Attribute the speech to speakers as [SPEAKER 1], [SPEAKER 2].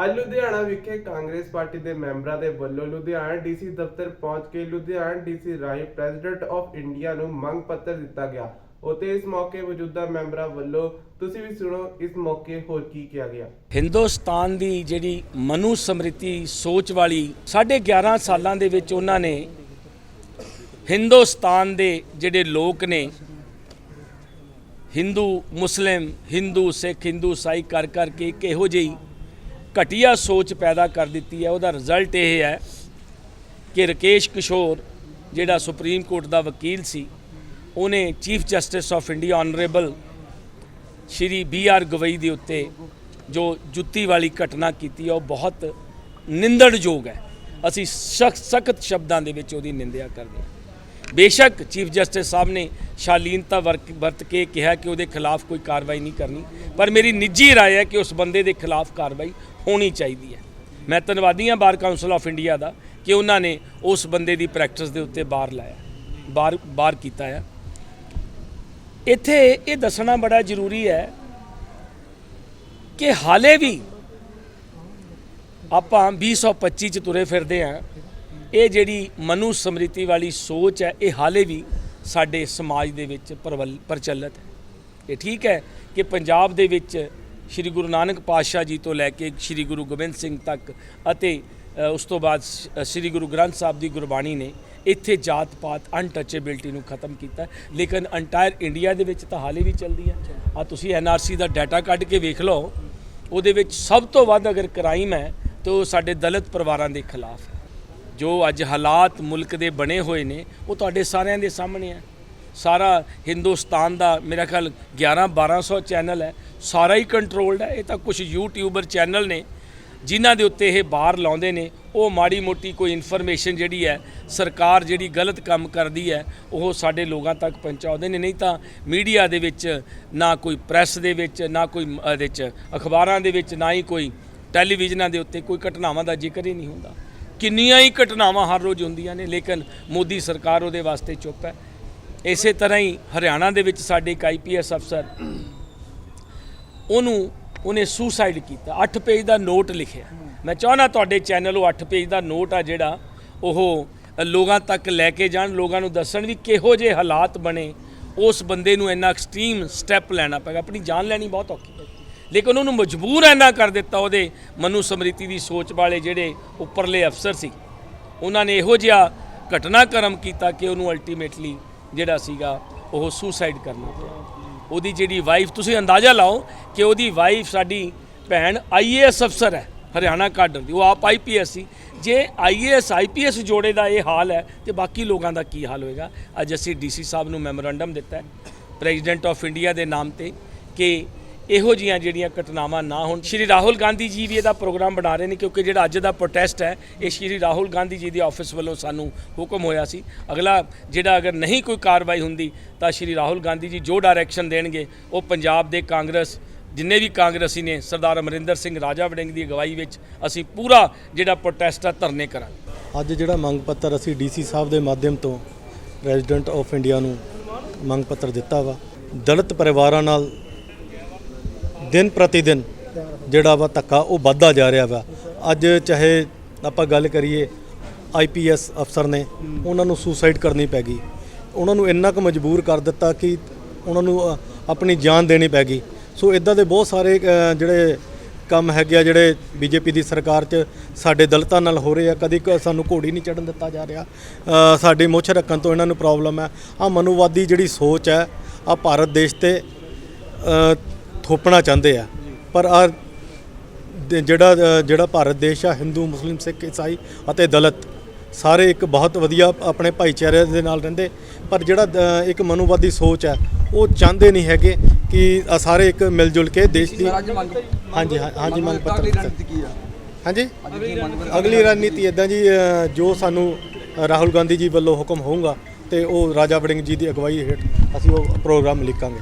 [SPEAKER 1] ਅੱਜ ਲੁਧਿਆਣਾ ਵਿਖੇ ਕਾਂਗਰਸ ਪਾਰਟੀ ਦੇ ਮੈਂਬਰਾਂ ਦੇ ਵੱਲੋਂ ਲੁਧਿਆਣਾ ਡੀਸੀ ਦਫ਼ਤਰ ਪਹੁੰਚ ਕੇ ਲੁਧਿਆਣਾ ਡੀਸੀ ਰਾਹੀਂ ਪ੍ਰੈਜ਼ੀਡੈਂਟ ਆਫ ਇੰਡੀਆ ਨੂੰ ਮੰਗ ਪੱਤਰ ਦਿੱਤਾ ਗਿਆ ਉਤੇ ਇਸ ਮੌਕੇ ਮੌਜੂਦਾ ਮੈਂਬਰਾਂ ਵੱਲੋਂ ਤੁਸੀਂ ਵੀ ਸੁਣੋ, ਇਸ ਮੌਕੇ ਹੋਰ ਕੀ ਕਿਹਾ ਗਿਆ।
[SPEAKER 2] ਹਿੰਦੁਸਤਾਨ ਦੀ ਜਿਹੜੀ ਮਨੂ ਸਮ੍ਰਿਤੀ ਸੋਚ ਵਾਲੀ 11.5 ਸਾਲਾਂ ਦੇ ਵਿੱਚ ਉਹਨਾਂ ਨੇ ਹਿੰਦੁਸਤਾਨ ਦੇ ਜਿਹੜੇ ਲੋਕ ਨੇ, ਹਿੰਦੂ, ਮੁਸਲਿਮ, ਹਿੰਦੂ, ਸਿੱਖ, ਹਿੰਦੂ, ਸਾਈ ਕਰ ਕਰਕੇ ਇੱਕ ਇਹੋ ਜਿਹੀ ਘਟੀਆ ਸੋਚ ਪੈਦਾ ਕਰ ਦਿੱਤੀ ਹੈ। ਉਹਦਾ ਰਿਜ਼ਲਟ ਇਹ ਹੈ ਕਿ ਰਕੇਸ਼ ਕਿਸ਼ੋਰ, ਜਿਹੜਾ ਸੁਪਰੀਮ ਕੋਰਟ ਦਾ ਵਕੀਲ ਸੀ, ਉਹਨੇ chief justice of India honourable Shri B R Gavai ਦੇ ਉੱਤੇ ਜੋ ਜੁੱਤੀ ਵਾਲੀ ਘਟਨਾ ਕੀਤੀ ਹੈ, ਉਹ ਬਹੁਤ ਨਿੰਦਣਯੋਗ ਹੈ। ਅਸੀਂ ਸਖਤ ਸ਼ਬਦਾਂ ਦੇ ਵਿੱਚ ਉਹਦੀ ਨਿੰਦਿਆ ਕਰਦੇ ਹਾਂ। ਬੇਸ਼ੱਕ ਚੀਫ ਜਸਟਿਸ ਸਾਹਿਬ ਨੇ ਸ਼ਾਲੀਨਤਾ ਵਰਕ- ਵਰਤ ਕੇ ਕਿਹਾ ਕਿ ਉਹਦੇ ਖਿਲਾਫ ਕੋਈ ਕਾਰਵਾਈ ਨਹੀਂ ਕਰਨੀ ਪਰ ਮੇਰੀ ਨਿੱਜੀ رائے ਹੈ ਕਿ ਉਸ ਬੰਦੇ ਦੇ ਖਿਲਾਫ ਕਾਰਵਾਈ ਹੋਣੀ ਚਾਹੀਦੀ ਹੈ ਮੈਂ ਧੰਨਵਾਦੀ ਹਾਂ ਬਾਰ ਕਾਉਂਸਲ ਆਫ ਇੰਡੀਆ ਦਾ ਕਿ ਉਹਨਾਂ ਨੇ ਉਸ ਬੰਦੇ ਦੀ ਪ੍ਰੈਕਟਿਸ ਦੇ ਉੱਤੇ ਬਾਰ ਲਾਇਆ ਬਾਰ ਬਾਰ ਕੀਤਾ ਹੈ ਇੱਥੇ ਇਹ ਦੱਸਣਾ ਬੜਾ ਜ਼ਰੂਰੀ ਹੈ ਕਿ ਹਾਲੇ ਵੀ ਆਪਾਂ 2025 ਚ ਤੁਰੇ ਫਿਰਦੇ ਆਂ ਇਹ ਜਿਹੜੀ ਮਨੂ ਸਮ੍ਰਿਤੀ ਵਾਲੀ ਸੋਚ ਹੈ, ਇਹ ਹਾਲੇ ਵੀ ਸਾਡੇ ਸਮਾਜ ਦੇ ਵਿੱਚ ਪ੍ਰਵਲ- ਪ੍ਰਚਲਿਤ ਹੈ। ਇਹ ਠੀਕ ਹੈ ਕਿ ਪੰਜਾਬ ਦੇ ਵਿੱਚ ਸ੍ਰੀ ਗੁਰੂ ਨਾਨਕ ਪਾਤਸ਼ਾਹ ਜੀ ਤੋਂ ਲੈ ਕੇ ਸ੍ਰੀ ਗੁਰੂ ਗੋਬਿੰਦ ਸਿੰਘ ਤੱਕ ਅਤੇ ਉਸ ਤੋਂ ਬਾਅਦ ਸ- ਸ੍ਰੀ ਗੁਰੂ ਗ੍ਰੰਥ ਸਾਹਿਬ ਦੀ ਗੁਰਬਾਣੀ ਨੇ ਇੱਥੇ ਜਾਤ ਪਾਤ ਅਨਟਚੇਬਿਲਟੀ ਨੂੰ ਖਤਮ ਕੀਤਾ। ਲੇਕਿਨ ਅੰਟਾਇਰ ਇੰਡੀਆ ਦੇ ਵਿੱਚ ਤਾਂ ਹਾਲੇ ਵੀ ਚੱਲਦੀ ਹੈ। ਆ ਤੁਸੀਂ ਐਨਆਰਸੀ ਦਾ ਡਾਟਾ ਕੱਢ ਕੇ ਵੇਖ ਲਓ, ਉਹਦੇ ਵਿੱਚ ਸਭ ਤੋਂ ਵੱਧ ਅਗਰ ਕ੍ਰਾਈਮ ਹੈ, ਤਾਂ ਉਹ ਸਾਡੇ ਦਲਿਤ ਪਰਿਵਾਰਾਂ ਦੇ ਖਿਲਾਫ ਹੈ। ਜੋ ਅੱਜ ਹਾਲਾਤ ਮੁਲਕ ਦੇ ਬਣੇ ਹੋਏ ਨੇ, ਉਹ ਤੁਹਾਡੇ ਸਾਰਿਆਂ ਦੇ ਸਾਹਮਣੇ ਹੈ। ਸਾਰਾ ਹਿੰਦੁਸਤਾਨ ਦਾ ਮੇਰਾ ਖਿਆਲ 11 1200 ਚੈਨਲ ਹੈ, ਸਾਰਾ ਹੀ ਕੰਟਰੋਲਡ ਹੈ। ਇਹ ਤਾਂ ਕੁਝ ਯੂਟਿਊਬਰ ਚੈਨਲ ਨੇ, ਜਿਨ੍ਹਾਂ ਦੇ ਉੱਤੇ ਇਹ ਬਾਹਰ ਲਾਉਂਦੇ ਨੇ। ਉਹ ਮਾੜੀ ਮੋਟੀ ਕੋਈ ਇਨਫੋਰਮੇਸ਼ਨ ਜਿਹੜੀ ਹੈ, ਸਰਕਾਰ ਜਿਹੜੀ ਗਲਤ ਕੰਮ ਕਰਦੀ ਹੈ, ਉਹ ਸਾਡੇ ਲੋਕਾਂ ਤੱਕ ਪਹੁੰਚਾਉਂਦੇ ਨੇ। ਨਹੀਂ ਤਾਂ ਮੀਡੀਆ ਦੇ ਵਿੱਚ ਨਾ ਕੋਈ ਪ੍ਰੈਸ ਦੇ ਵਿੱਚ, ਨਾ ਕੋਈ ਇਹਦੇ ਵਿੱਚ ਅਖਬਾਰਾਂ ਦੇ ਵਿੱਚ, ਨਾ ਹੀ ਕੋਈ ਟੈਲੀਵਿਜ਼ਨਾਂ ਦੇ ਉੱਤੇ ਕੋਈ ਘਟਨਾਵਾਂ ਦਾ ਜ਼ਿਕਰ ਹੀ ਨਹੀਂ ਹੁੰਦਾ। ਕਿੰਨੀਆਂ ਹੀ ਘਟਨਾਵਾਂ ਹਰ ਰੋਜ਼ ਹੁੰਦੀਆਂ ਨੇ, ਲੇਕਿਨ ਮੋਦੀ ਸਰਕਾਰ ਉਹਦੇ ਵਾਸਤੇ ਚੁੱਪ ਹੈ। ਇਸੇ ਤਰ੍ਹਾਂ ਹੀ ਹਰਿਆਣਾ ਦੇ ਵਿੱਚ ਸਾਡੇ ਇੱਕ ਆਈਪੀਐਸ ਅਫਸਰ, ਉਹਨੂੰ, ਉਹਨੇ ਸੁਸਾਈਡ ਕੀਤਾ। 8 ਪੇਜ ਦਾ ਨੋਟ ਲਿਖਿਆ। ਮੈਂ ਚਾਹਨਾ ਤੁਹਾਡੇ ਚੈਨਲ ਉਹ 8 ਪੇਜ ਦਾ ਨੋਟ ਆ ਜਿਹੜਾ ਉਹ ਲੋਕਾਂ ਤੱਕ ਲੈ ਕੇ ਜਾਣ, ਲੋਕਾਂ ਨੂੰ ਦੱਸਣ ਵੀ ਕਿਹੋ ਜਿਹੇ ਹਾਲਾਤ ਬਣੇ। ਉਸ ਬੰਦੇ ਨੂੰ ਇੰਨਾ ਐਕਸਟ੍ਰੀਮ ਸਟੈਪ ਲੈਣਾ ਪੈਗਾ ਆਪਣੀ ਜਾਨ ਲੈਣੀ ਬਹੁਤ ਔਖੀ ਹੈ। ਲੇਕਿਨ ਉਹਨੂੰ ਮਜਬੂਰ ਇੰਨਾ ਕਰ ਦਿੱਤਾ ਉਹਦੇ ਮਨੂ ਸਮ੍ਰਿਤੀ ਦੀ ਸੋਚ ਵਾਲੇ ਜਿਹੜੇ ਉੱਪਰਲੇ ਅਫਸਰ ਸੀ, ਉਹਨਾਂ ਨੇ ਇਹੋ ਜਿਹਾ ਘਟਨਾਕ੍ਰਮ ਕੀਤਾ ਕਿ ਉਹਨੂੰ ਅਲਟੀਮੇਟਲੀ ਜਿਹੜਾ ਸੀਗਾ ਉਹ ਸੁਸਾਈਡ ਕਰਨਾ ਪਿਆ। ਉਹਦੀ ਜਿਹੜੀ ਵਾਈਫ ਤੁਸੀਂ ਅੰਦਾਜ਼ਾ ਲਾਓ ਕਿ ਉਹਦੀ ਵਾਈਫ ਸਾਡੀ ਭੈਣ ਆਈਏਐਸ ਅਫਸਰ ਹੈ, ਹਰਿਆਣਾ ਕਾਡਰ ਦੀ, ਉਹ ਆਪ ਆਈਪੀਐਸ ਸੀ। ਜੇ ਆਈਏਐਸ ਆਈਪੀਐਸ ਜੋੜੇ ਦਾ ਇਹ ਹਾਲ ਹੈ ਤੇ ਬਾਕੀ ਲੋਕਾਂ ਦਾ ਕੀ ਹਾਲ ਹੋਏਗਾ? ਅੱਜ ਅਸੀਂ ਡੀਸੀ ਸਾਹਿਬ ਨੂੰ ਮੈਮੋਰੰਡਮ ਦਿੱਤਾ ਹੈ ਪ੍ਰੈਜ਼ੀਡੈਂਟ ਆਫ ਇੰਡੀਆ ਦੇ ਨਾਮ ਤੇ ਕਿ ਇਹੋ ਜੀਆਂ ਜਿਹੜੀਆਂ ਘਟਨਾਵਾਂ ਨਾ ਹੋਣ। ਸ਼੍ਰੀ ਰਾਹੁਲ ਗਾਂਧੀ ਜੀ ਵੀ ਇਹਦਾ ਪ੍ਰੋਗਰਾਮ ਬਣਾ ਰਹੇ ਨੇ ਕਿਉਂਕਿ ਜਿਹੜਾ ਅੱਜ ਦਾ ਪ੍ਰੋਟੈਸਟ ਹੈ, ਇਹ ਸ਼੍ਰੀ ਰਾਹੁਲ ਗਾਂਧੀ ਜੀ ਦੇ ਆਫਿਸ ਵੱਲੋਂ ਸਾਨੂੰ ਹੁਕਮ ਹੋਇਆ ਸੀ। ਅਗਲਾ ਜਿਹੜਾ ਅਗਰ ਨਹੀਂ ਕੋਈ ਕਾਰਵਾਈ ਹੁੰਦੀ, ਤਾਂ ਸ਼੍ਰੀ ਰਾਹੁਲ ਗਾਂਧੀ ਜੀ ਜੋ ਡਾਇਰੈਕਸ਼ਨ ਦੇਣਗੇ, ਉਹ ਪੰਜਾਬ ਦੇ ਕਾਂਗਰਸ, ਜਿੰਨੇ ਵੀ ਕਾਂਗਰਸੀ ਨੇ, ਸਰਦਾਰ ਅਮਰਿੰਦਰ ਸਿੰਘ ਰਾਜਾ ਵੜਿੰਗ ਦੀ ਅਗਵਾਈ ਵਿੱਚ ਅਸੀਂ ਪੂਰਾ ਜਿਹੜਾ ਪ੍ਰੋਟੈਸਟ ਆ ਧਰਨੇ ਕਰਾਂਗੇ।
[SPEAKER 3] ਅੱਜ ਜਿਹੜਾ ਮੰਗ ਪੱਤਰ ਅਸੀਂ ਡੀਸੀ ਸਾਹਿਬ ਦੇ ਮਾਧਿਅਮ ਤੋਂ ਪ੍ਰੈਜ਼ੀਡੈਂਟ ਆਫ ਇੰਡੀਆ ਨੂੰ ਮੰਗ ਪੱਤਰ ਦਿੱਤਾ ਵਾ, ਦਲਿਤ ਪਰਿਵਾਰਾਂ ਨਾਲ ਦਿਨ ਪ੍ਰਤੀ ਦਿਨ ਜਿਹੜਾ ਵਾ ਧੱਕਾ ਉਹ ਵੱਧਦਾ ਜਾ ਰਿਹਾ ਵਾ। ਅੱਜ ਚਾਹੇ ਆਪਾਂ ਗੱਲ ਕਰੀਏ ਆਈਪੀਐਸ ਅਫਸਰ ਨੇ, ਉਹਨਾਂ ਨੂੰ ਸੁਸਾਈਡ ਕਰਨੀ ਪੈ ਗਈ। ਉਹਨਾਂ ਨੂੰ ਇੰਨਾ ਕੁ ਮਜਬੂਰ ਕਰ ਦਿੱਤਾ ਕਿ ਉਹਨਾਂ ਨੂੰ ਆਪਣੀ ਜਾਨ ਦੇਣੀ ਪੈ ਗਈ। ਸੋ ਇਦਾਂ ਦੇ ਬਹੁਤ ਸਾਰੇ ਜਿਹੜੇ ਕੰਮ ਹੈਗੇ ਆ, ਜਿਹੜੇ ਬੀਜੇਪੀ ਦੀ ਸਰਕਾਰ 'ਚ ਸਾਡੇ ਦਲਤਾਂ ਨਾਲ ਹੋ ਰਹੇ ਆ, ਕਦੀ ਕ- ਸਾਨੂੰ ਘੋੜੀ ਨਹੀਂ ਚੜਨ ਦਿੱਤਾ ਜਾ ਰਿਹਾ। ਸਾਡੀ ਮੁੱਛ ਰੱਖਣ ਤੋਂ ਇਹਨਾਂ ਨੂੰ ਪ੍ਰੋਬਲਮ ਹੈ ਆ ਮਨੂਵਾਦੀ ਜਿਹੜੀ ਸੋਚ ਹੈ ਆ ਭਾਰਤ ਦੇਸ਼ ਤੇ ਥੋਪਣਾ ਚਾਹੁੰਦੇ ਆ। ਪਰ ਆ ਜਿਹੜਾ ਜਿਹੜਾ ਭਾਰਤ ਦੇਸ਼ ਆ ਹਿੰਦੂ ਮੁਸਲਿਮ ਸਿੱਖ ਈਸਾਈ ਅਤੇ ਦਲਿਤ ਸਾਰੇ ਇੱਕ ਬਹੁਤ ਵਧੀਆ ਆਪਣੇ ਭਾਈਚਾਰੇ ਦੇ ਨਾਲ ਰਹਿੰਦੇ। ਪਰ ਜਿਹੜਾ ਇੱਕ ਮਨੂਵਾਦੀ ਸੋਚ ਹੈ ਉਹ ਚਾਹੁੰਦੇ ਨਹੀਂ ਹੈਗੇ ਕਿ ਆ ਸਾਰੇ ਇੱਕ ਮਿਲ ਜੁਲ ਕੇ ਦੇਸ਼ ਦੀ ਹਾਂਜੀ ਹਾਂ- ਹਾਂਜੀ ਮੰਗ ਪੱਤਰ ਹਾਂਜੀ?
[SPEAKER 4] ਅਗਲੀ ਰਣਨੀਤੀ
[SPEAKER 3] ਇਦਾਂ ਜੀ ਜੋ ਸਾਨੂੰ ਰਾਹੁਲ ਗਾਂਧੀ ਜੀ ਵੱਲੋਂ ਹੁਕਮ ਹੋਊਗਾ ਤੇ ਉਹ ਰਾਜਾ ਵੜਿੰਗ ਜੀ ਦੀ ਅਗਵਾਈ ਹੇਠ ਅਸੀਂ ਉਹ ਪ੍ਰੋਗਰਾਮ ਲਿਖਾਂਗੇ।